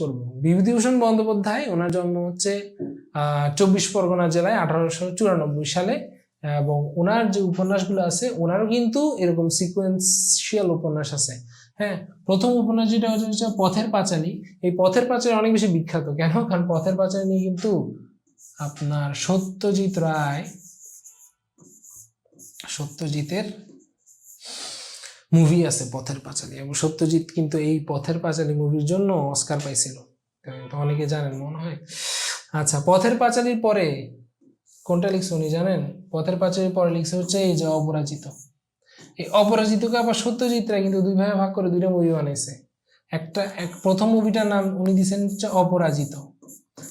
করব। বিভূতিভূষণ বন্দ্যোপাধ্যায়, ওনার জন্ম হচ্ছে চব্বিশ পরগনা জেলায় আঠারোশো চুরানব্বই সালে, এবং ওনার যে উপন্যাসগুলো আছে, ওনারও কিন্তু এরকম সিকোয়েন্সিয়াল উপন্যাস আছে। হ্যাঁ প্রথম উপন্যাস যেটা হচ্ছে পথের পাঁচালী। এই পথের পাঁচালী অনেক বেশি বিখ্যাত। কেন? কারণ পথের পাঁচালী কিন্তু আপনার সত্যজিৎ রায়, সত্যজিতের মুভি আছে পথের পাঁচালী এবং সত্যজিৎ কিন্তু এই পথের পাঁচালী মুভির জন্য অস্কার পাইছিল। তো অনেকে জানেন, মনে হয়। আচ্ছা পথের পাঁচালীর পরে কোনটা লিখছে উনি জানেন? পথের পাঁচালীর পরে লিখছে হচ্ছে এই যে অপরাজিত। এই অপরাজিতকে আবার সত্যজিৎ রায় কিন্তু দুই ভাগে ভাগ করে দুইটা মুভি বানাইছে। একটা, এক, প্রথম মুভিটার নাম উনি দিয়েছেন হচ্ছে অপরাজিত,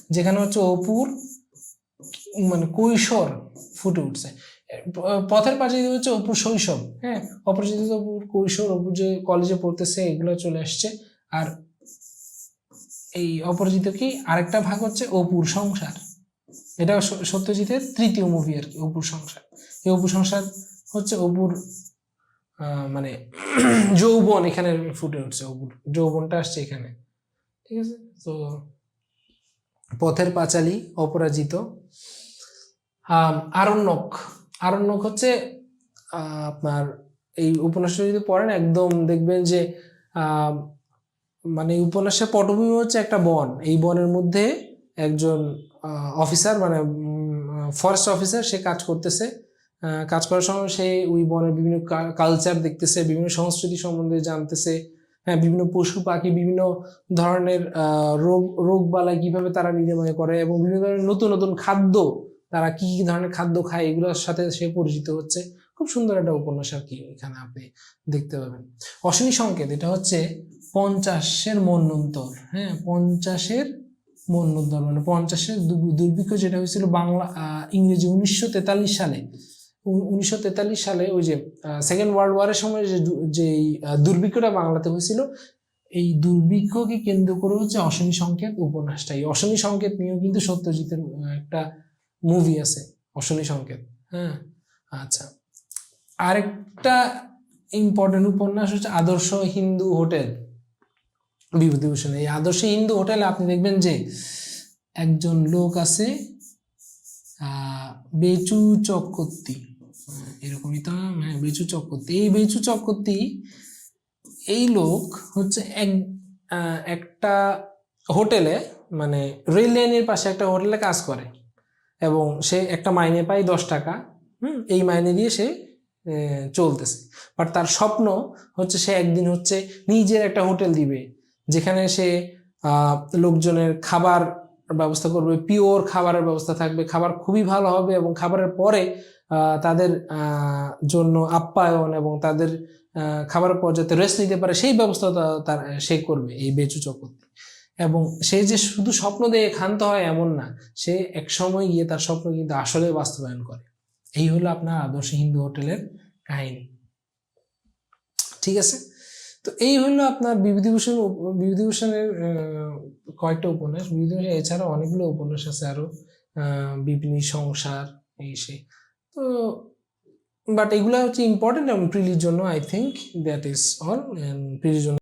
যেখানে হচ্ছে অপুর মানে কৈশোর ফুটে উঠছে। পথের পাশে হচ্ছে অপুর শৈশব হ্যাঁ? অপরাজিত অপুর কৈশোর, অপুর যে কলেজে পড়তেছে, এগুলো চলে আসছে। আর এই অপরাজিত কি আরেকটা ভাগ হচ্ছে অপুর সংসার। এটা সত্যজিতের তৃতীয় মুভি আর কি, অপুর সংসার। এই অপুর সংসার হচ্ছে অপুর মানে যৌবন এখানে ফুটে উঠছে, অপুর যৌবনটা আসছে এখানে। ঠিক আছে? তো পথের পাঁচালী, অপরাজিত। আরণ্যক। আরণ্যক হচ্ছে আপনার এই উপন্যাসটা যদি পড়েন, একদম দেখবেন যে মানে উপন্যাসের পটভূমি হচ্ছে একটা বন। এই বনের মধ্যে একজন অফিসার মানে ফরেস্ট অফিসার সে কাজ করতেছে। কাজ করার সময় সে ওই বনের বিভিন্ন কালচার দেখতেছে, বিভিন্ন সংস্কৃতি সম্বন্ধে জানতেছে। হ্যাঁ বিভিন্ন পশু পাখি, বিভিন্ন ধরনের রোগ রোগ বালাই কীভাবে তারা নিরাময় করে এবং বিভিন্ন ধরনের নতুন নতুন খাদ্য তারা কি কি ধরনের খাদ্য খায় এগুলোর সাথে সে পরিচিত হচ্ছে। খুব সুন্দর একটা উপন্যাস আর কি এখানে আপনি দেখতে পাবেন। অশ্বিনী সংকেত, এটা হচ্ছে পঞ্চাশের মন্বন্তর হ্যাঁ পঞ্চাশের মন্বন্তর মানে পঞ্চাশের দুর্ভিক্ষ যেটা হয়েছিল বাংলা ইংরেজি উনিশশো তেতাল্লিশ সালে। উনিশশো তেতাল্লিশ সালে ওই যে সেকেন্ড ওয়ার্ল্ড ওয়ারের সময় যে দুর্ভিক্ষটা বাংলাতে হয়েছিল, এই দুর্ভিক্ষকে কেন্দ্র করে হচ্ছে অশনি সংকেত উপন্যাসটা। এই অশনি সংকেত নিয়েও কিন্তু সত্যজিতের একটা মুভি আছে, অশনি সংকেত। হ্যাঁ? আচ্ছা। আরেকটা ইম্পর্টেন্ট উপন্যাস হচ্ছে আদর্শ হিন্দু হোটেল বিভূতিভূষণ এই আদর্শ হিন্দু হোটেলে আপনি দেখবেন যে একজন লোক আছে বেচু চক্রবর্তী। এরকমই তো হ্যাঁ বেচু চক্রবর্তী। এই বেচু চক্রবর্তী, এই লোক হচ্ছে এক একটা হোটেলে মানে রেল লাইনের পাশে একটা হোটেলে কাজ করে। এবং সে একটা মাইনে পায় দশ টাকা, হুম, এই মাইনে দিয়ে সে চলতেছে। বাট তার স্বপ্ন হচ্ছে সে একদিন হচ্ছে নিজের একটা হোটেল দিবে, যেখানে সে লোকজনের খাবার ব্যবস্থা করবে, পিওর খাবারের ব্যবস্থা থাকবে, খাবার খুবই ভালো হবে এবং খাবারের পরে তাদের জন্য আপ্যায়ন এবং তাদের খাবারের পর যাতে রেস্ট নিতে পারে, সেই ব্যবস্থা তার, সে করবে এই বেচু চক্রবর্তী। এবং সে যে শুধু স্বপ্ন দিয়ে ক্ষান্ত হয় এমন না, সে এক সময় গিয়ে তার স্বপ্ন কিন্তু আসলে বাস্তবায়ন করে। এই হলো আপনার আদর্শ হিন্দু হোটেলের কাহিনী। ঠিক আছে? তো এই হলো আপনার বিভূতিভূষণ বিভূতিভূষণের কয়েকটা উপন্যাস। বিভূতিভূষণ এছাড়া অনেকগুলো উপন্যাস আছে আরও বিপিনী সংসার, এই সেই তো বাট এগুলা হচ্ছে ইম্পর্টেন্ট এবং প্রিলির জন্য I think that is all প্রিলির জন্য